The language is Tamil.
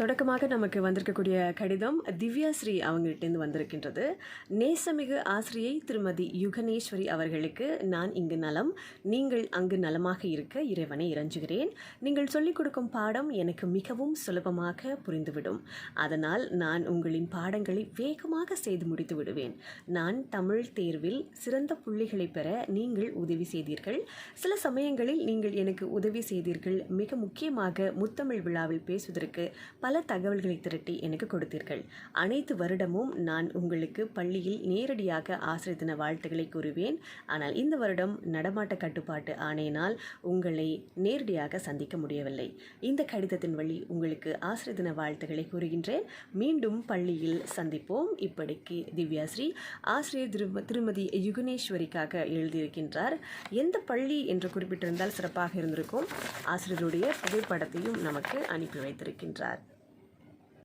தொடக்கமாக நமக்கு வந்திருக்கக்கூடிய கடிதம் திவ்யாஸ்ரீ அவங்ககிட்டேருந்து வந்திருக்கின்றது. நேசமிகு ஆசிரியை திருமதி யுகனேஸ்வரி அவர்களுக்கு நான் இங்கு நலம். நீங்கள் அங்கு நலமாக இருக்க இறைவனை இறஞ்சுகிறேன். நீங்கள் சொல்லிக் கொடுக்கும் பாடம் எனக்கு மிகவும் சுலபமாக புரிந்துவிடும். அதனால் நான் உங்களின் பாடங்களை வேகமாக செய்து முடித்து விடுவேன். நான் தமிழ் தேர்வில் சிறந்த புள்ளிகளை பெற நீங்கள் உதவி செய்தீர்கள். சில சமயங்களில் நீங்கள் எனக்கு உதவி செய்தீர்கள். மிக முக்கியமாக முத்தமிழ் விழாவில் பேசுவதற்கு பல தகவல்களை திரட்டி எனக்கு கொடுத்தீர்கள். அனைத்து வருடமும் நான் உங்களுக்கு பள்ளியில் நேரடியாக ஆசிரியர் தின வாழ்த்துக்களை கூறுவேன். ஆனால் இந்த வருடம் நடமாட்ட கட்டுப்பாட்டு ஆணையினால் உங்களை நேரடியாக சந்திக்க முடியவில்லை. இந்த கடிதத்தின் வழி உங்களுக்கு ஆசிரியர் தின வாழ்த்துக்களை கூறுகின்றேன். மீண்டும் பள்ளியில் சந்திப்போம். இப்படிக்கு திவ்யாஸ்ரீ ஆசிரியர் திரு திருமதி யுகனேஸ்வரிக்காக எழுதியிருக்கின்றார். எந்த பள்ளி என்று குறிப்பிட்டிருந்தால் சிறப்பாக இருந்திருக்கும். ஆசிரியருடைய புகைப்படத்தையும் நமக்கு அனுப்பி வைத்திருக்கின்றார்.